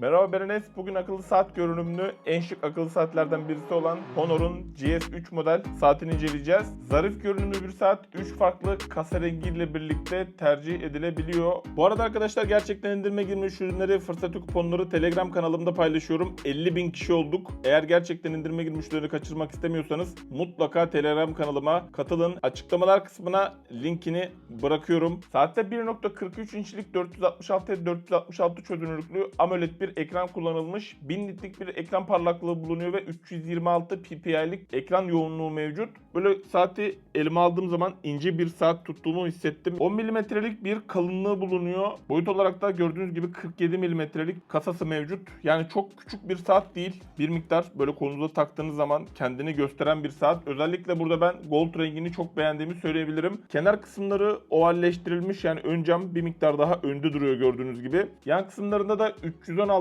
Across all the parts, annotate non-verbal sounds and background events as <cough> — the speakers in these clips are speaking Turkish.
Merhaba ben Enes. Bugün akıllı saat görünümlü en şık akıllı saatlerden birisi olan Honor'un GS3 model saatini inceleyeceğiz. Zarif görünümlü bir saat 3 farklı kasa rengiyle birlikte tercih edilebiliyor. Bu arada arkadaşlar gerçekten indirime girmiş ürünleri, fırsatı kuponları Telegram kanalımda paylaşıyorum. 50 bin kişi olduk. Eğer gerçekten indirime girmiş ürünleri kaçırmak istemiyorsanız mutlaka Telegram kanalıma katılın. Açıklamalar kısmına linkini bırakıyorum. Saatte 1.43 inçlik 466 466 çözünürlüklü AMOLED bir ekran kullanılmış. 1000 nitlik bir ekran parlaklığı bulunuyor ve 326 ppi'lik ekran yoğunluğu mevcut. Böyle saati elime aldığım zaman ince bir saat tuttuğumu hissettim. 10 milimetrelik bir kalınlığı bulunuyor. Boyut olarak da gördüğünüz gibi 47 milimetrelik kasası mevcut. Yani çok küçük bir saat değil. Bir miktar böyle kolunuza taktığınız zaman kendini gösteren bir saat. Özellikle burada ben gold rengini çok beğendiğimi söyleyebilirim. Kenar kısımları ovalleştirilmiş yani ön cam bir miktar daha önde duruyor gördüğünüz gibi. Yan kısımlarında da 316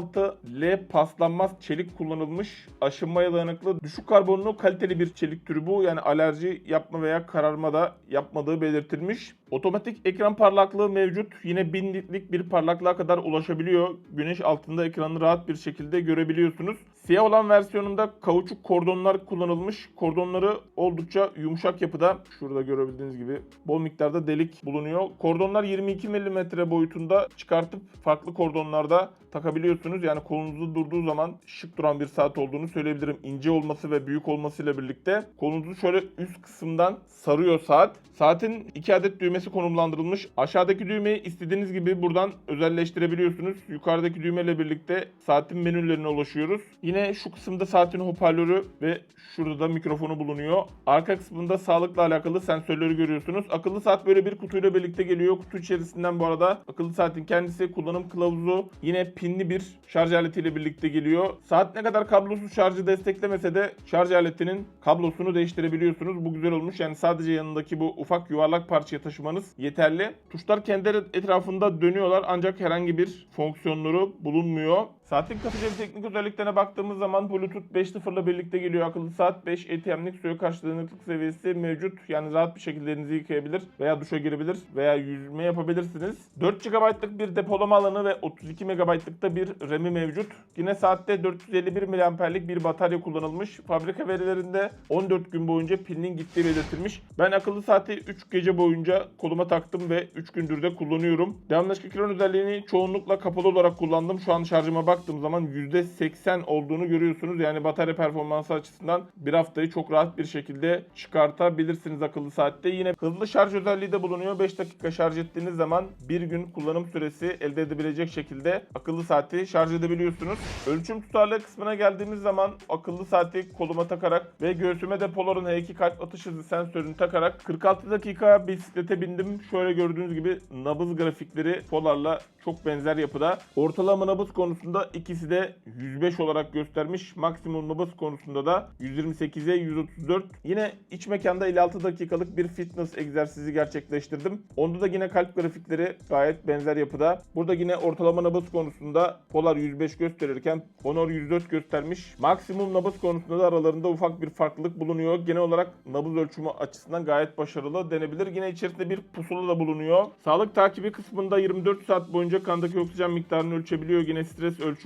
L paslanmaz çelik kullanılmış. Aşınmaya dayanıklı düşük karbonlu kaliteli bir çelik türü bu. Yani alerji yapma veya kararma da yapmadığı belirtilmiş. Otomatik ekran parlaklığı mevcut. Yine 1000 nitlik bir parlaklığa kadar ulaşabiliyor. Güneş altında ekranı rahat bir şekilde görebiliyorsunuz. Siyah olan versiyonunda kauçuk kordonlar kullanılmış. Kordonları oldukça yumuşak yapıda. Şurada görebildiğiniz gibi bol miktarda delik bulunuyor. Kordonlar 22 mm boyutunda çıkartıp farklı kordonlarda takabiliyorsunuz. Yani kolunuzu durduğu zaman şık duran bir saat olduğunu söyleyebilirim. İnce olması ve büyük olmasıyla birlikte kolunuzu şöyle üst kısımdan sarıyor saat. Saatin iki adet düğmesi konumlandırılmış. Aşağıdaki düğmeyi istediğiniz gibi buradan özelleştirebiliyorsunuz. Yukarıdaki düğmeyle birlikte saatin menülerine ulaşıyoruz. Yine şu kısımda saatin hoparlörü ve şurada da mikrofonu bulunuyor. Arka kısmında sağlıkla alakalı sensörleri görüyorsunuz. Akıllı saat böyle bir kutuyla birlikte geliyor. Kutu içerisinden bu arada akıllı saatin kendisi kullanım kılavuzu yine pinli bir şarj aletiyle birlikte geliyor. Saat ne kadar kablosuz şarjı desteklemese de şarj aletinin kablosunu değiştirebiliyorsunuz. Bu güzel olmuş. Yani sadece yanındaki bu ufak yuvarlak parçayı taşımanız yeterli. Tuşlar kendi etrafında dönüyorlar ancak herhangi bir fonksiyonları bulunmuyor. Saatin katıcı teknik özelliklerine baktığımız zaman Bluetooth 5.0 ile birlikte geliyor akıllı saat. 5 ATM'lik suya karşı dayanıklılık seviyesi mevcut. Yani rahat bir şekilde elinizi yıkayabilir veya duşa girebilir veya yüzme yapabilirsiniz. 4 GB'lık bir depolama alanı ve 32 MB'lık da bir RAM'i mevcut. Yine saatte 451 mAh'lik bir batarya kullanılmış. Fabrika verilerinde 14 gün boyunca pilinin gittiği belirtilmiş. Ben akıllı saati 3 gece boyunca koluma taktım ve 3 gündür de kullanıyorum. Devamlı ekran özelliğini çoğunlukla kapalı olarak kullandım. Şu an şarjıma baktığım zaman %80 olduğunu görüyorsunuz. Yani batarya performansı açısından bir haftayı çok rahat bir şekilde çıkartabilirsiniz akıllı saatte. Yine hızlı şarj özelliği de bulunuyor. 5 dakika şarj ettiğiniz zaman bir gün kullanım süresi elde edebilecek şekilde akıllı saati şarj edebiliyorsunuz. Ölçüm tutarlı kısmına geldiğimiz zaman akıllı saati koluma takarak ve göğsüme de Polar'ın H2 kalp atış hızı sensörünü takarak 46 dakika bisiklete bindim. Şöyle gördüğünüz gibi nabız grafikleri Polar'la çok benzer yapıda. Ortalama nabız konusunda ikisi de 105 olarak göstermiş. Maksimum nabız konusunda da 128'e 134. Yine iç mekanda 56 dakikalık bir fitness egzersizi gerçekleştirdim. Onda da yine kalp grafikleri gayet benzer yapıda. Burada yine ortalama nabız konusunda Polar 105 gösterirken Honor 104 göstermiş. Maksimum nabız konusunda da aralarında ufak bir farklılık bulunuyor. Genel olarak nabız ölçümü açısından gayet başarılı denebilir. Yine içerisinde bir pusula da bulunuyor. Sağlık takibi kısmında 24 saat boyunca kandaki oksijen miktarını ölçebiliyor. Yine stres ölçümü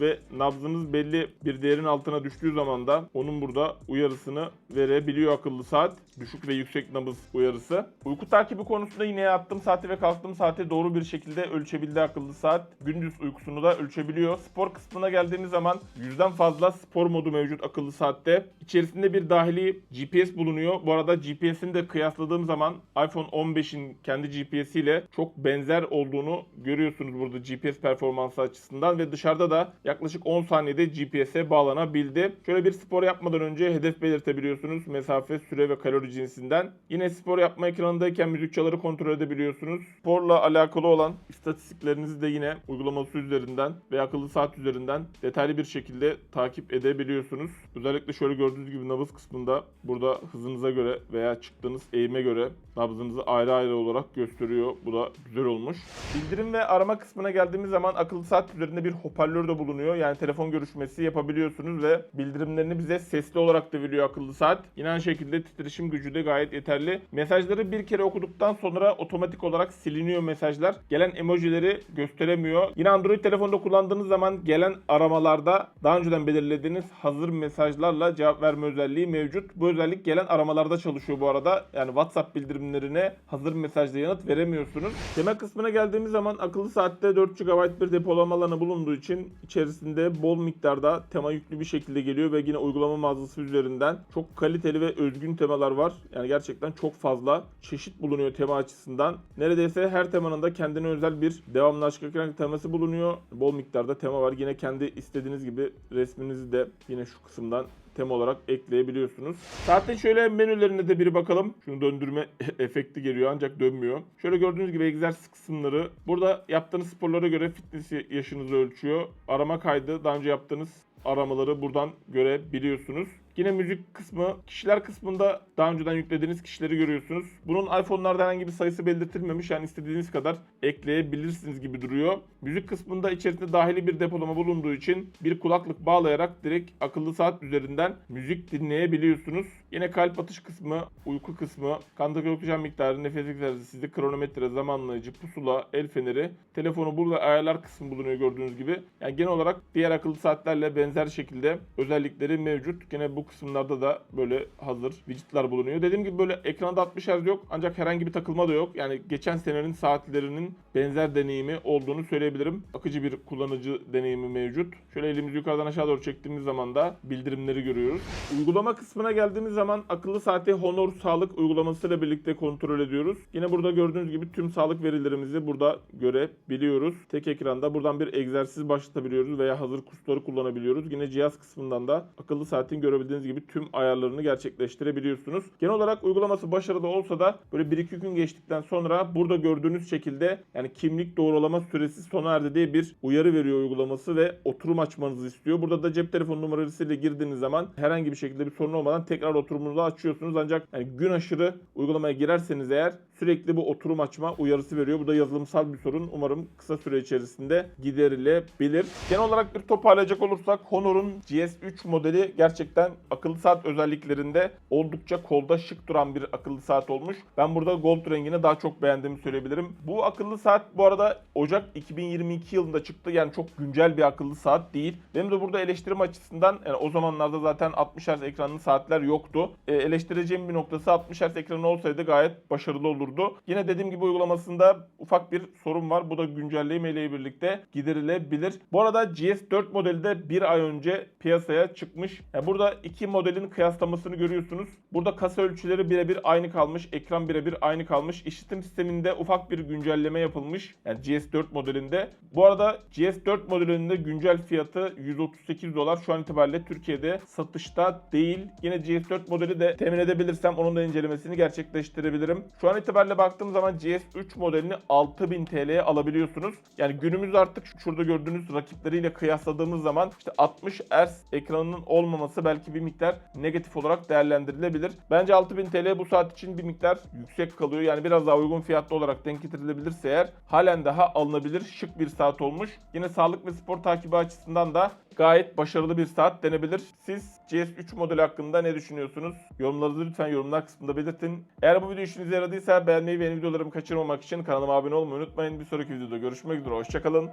ve nabzınız belli bir değerin altına düştüğü zaman da onun burada uyarısını verebiliyor akıllı saat. Düşük ve yüksek nabız uyarısı. Uyku takibi konusunda yine yattığım saati ve kalktığım saati doğru bir şekilde ölçebildi akıllı saat. Gündüz uykusunu da ölçebiliyor. Spor kısmına geldiğimiz zaman yüzden fazla spor modu mevcut akıllı saatte. İçerisinde bir dahili GPS bulunuyor. Bu arada GPS'ini de kıyasladığım zaman iPhone 15'in kendi GPS ile çok benzer olduğunu görüyorsunuz burada GPS performansı açısından ve dışarıda da yaklaşık 10 saniyede GPS'e bağlanabildi. Şöyle bir spor yapmadan önce hedef belirtebiliyorsunuz. Mesafe, süre ve kalori cinsinden. Yine spor yapma ekranındayken müzik kontrol edebiliyorsunuz. Sporla alakalı olan istatistiklerinizi de yine uygulaması üzerinden ve akıllı saat üzerinden detaylı bir şekilde takip edebiliyorsunuz. Özellikle şöyle gördüğünüz gibi nabız kısmında burada hızınıza göre veya çıktığınız eğime göre nabzınızı ayrı ayrı olarak gösteriyor. Bu da güzel olmuş. Bildirim ve arama kısmına geldiğimiz zaman akıllı saat üzerinde bir hoparlör de bulunuyor. Yani telefon görüşmesi yapabiliyorsunuz ve bildirimlerini bize sesli olarak da veriyor akıllı saat. Yine aynı şekilde titreşim gücü de gayet yeterli. Mesajları bir kere okuduktan sonra otomatik olarak siliniyor mesajlar. Gelen emojileri gösteremiyor. Yine Android telefonda kullandığınız zaman gelen aramalarda daha önceden belirlediğiniz hazır mesajlarla cevap verme özelliği mevcut. Bu özellik gelen aramalarda çalışıyor bu arada. Yani WhatsApp bildirimlerine hazır mesajla yanıt veremiyorsunuz. Tema kısmına geldiğimiz zaman akıllı saatte 4 GB bir depolama alanı bulunduğu için içerisinde bol miktarda tema yüklü bir şekilde geliyor ve yine uygulama mağazası üzerinden çok kaliteli ve özgün temalar var. Yani gerçekten çok fazla çeşit bulunuyor tema açısından. Neredeyse her temanın da kendine özel bir devamlı aşk ekran teması bulunuyor. Bol miktarda tema var. Yine kendi istediğiniz gibi resminizi de yine şu kısımdan tema olarak ekleyebiliyorsunuz. Zaten şöyle menülerine de bir bakalım. Şunu döndürme <laughs> efekti geliyor ancak dönmüyor. Şöyle gördüğünüz gibi egzersiz kısımları. Burada yaptığınız sporlara göre fitness yaşınızı ölçüyor. Arama kaydı daha önce yaptığınız aramaları buradan görebiliyorsunuz. Yine müzik kısmı, kişiler kısmında daha önceden yüklediğiniz kişileri görüyorsunuz. Bunun iPhone'larda herhangi bir sayısı belirtilmemiş. Yani istediğiniz kadar ekleyebilirsiniz gibi duruyor. Müzik kısmında içerisinde dahili bir depolama bulunduğu için bir kulaklık bağlayarak direkt akıllı saat üzerinden müzik dinleyebiliyorsunuz. Yine kalp atış kısmı, uyku kısmı, kandaki oksijen miktarı, nefes egzersizi, kronometre, zamanlayıcı, pusula, el feneri, telefonu burada ayarlar kısmı bulunuyor gördüğünüz gibi. Yani genel olarak diğer akıllı saatlerle benzer şekilde özellikleri mevcut. Yine bu kısımlarda da böyle hazır widgetler bulunuyor. Dediğim gibi böyle ekranda 60 Hz yok ancak herhangi bir takılma da yok. Yani geçen senenin saatlerinin benzer deneyimi olduğunu söyleyebilirim. Akıcı bir kullanıcı deneyimi mevcut. Şöyle elimizi yukarıdan aşağı doğru çektiğimiz zaman da bildirimleri görüyoruz. Uygulama kısmına geldiğimiz zaman akıllı saati Honor Sağlık uygulamasıyla birlikte kontrol ediyoruz. Yine burada gördüğünüz gibi tüm sağlık verilerimizi burada görebiliyoruz. Tek ekranda buradan bir egzersiz başlatabiliyoruz veya hazır kursları kullanabiliyoruz. Yine cihaz kısmından da akıllı saatin görebildiğiniz gibi tüm ayarlarını gerçekleştirebiliyorsunuz. Genel olarak uygulaması başarılı olsa da böyle 1-2 gün geçtikten sonra burada gördüğünüz şekilde yani kimlik doğrulama süresi sona erdi diye bir uyarı veriyor uygulaması ve oturum açmanızı istiyor. Burada da cep telefonu numarasıyla girdiğiniz zaman herhangi bir şekilde bir sorun olmadan tekrar oturumunuzu açıyorsunuz. Ancak yani gün aşırı uygulamaya girerseniz eğer sürekli bu oturum açma uyarısı veriyor. Bu da yazılımsal bir sorun. Umarım kısa süre içerisinde giderilebilir. Genel olarak bir toparlayacak olursak Honor'un GS3 modeli gerçekten akıllı saat özelliklerinde oldukça kolda şık duran bir akıllı saat olmuş. Ben burada gold rengini daha çok beğendiğimi söyleyebilirim. Bu akıllı saat bu arada Ocak 2022 yılında çıktı. Yani çok güncel bir akıllı saat değil. Benim de burada eleştirim açısından yani o zamanlarda zaten 60 Hz ekranlı saatler yoktu. E, eleştireceğim bir noktası 60 Hz ekranı olsaydı gayet başarılı olurdu. Yine dediğim gibi uygulamasında ufak bir sorun var. Bu da güncelleme ile birlikte giderilebilir. Bu arada GS4 modeli de bir ay önce piyasaya çıkmış. Yani burada iki modelin kıyaslamasını görüyorsunuz. Burada kasa ölçüleri birebir aynı kalmış. Ekran birebir aynı kalmış. İşletim sisteminde ufak bir güncelleme yapılmış. Yani GS4 modelinde. Bu arada GS4 modelinde güncel fiyatı 138 dolar. Şu an itibariyle Türkiye'de satışta değil. Yine GS4 modeli de temin edebilirsem onun da incelemesini gerçekleştirebilirim. Şu an itibariyle baktığım zaman GS3 modelini 6000 TL'ye alabiliyorsunuz. Yani günümüz artık şurada gördüğünüz rakipleriyle kıyasladığımız zaman işte 60 Hz ekranının olmaması belki bir miktar negatif olarak değerlendirilebilir. Bence 6000 TL bu saat için bir miktar yüksek kalıyor. Yani biraz daha uygun fiyatlı olarak denk getirilebilirse eğer halen daha alınabilir şık bir saat olmuş. Yine sağlık ve spor takibi açısından da gayet başarılı bir saat denebilir. Siz GS3 modeli hakkında ne düşünüyorsunuz? Yorumlarınızı lütfen yorumlar kısmında belirtin. Eğer bu video işinize yaradıysa beğenmeyi ve yeni videolarımı kaçırmamak için kanalıma abone olmayı unutmayın. Bir sonraki videoda görüşmek üzere. Hoşçakalın.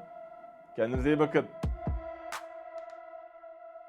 Kendinize iyi bakın.